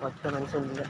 겉에 만졌는데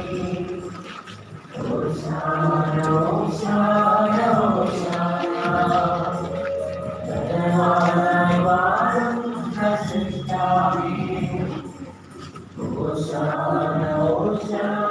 Thank you. Hosanna, Hosanna.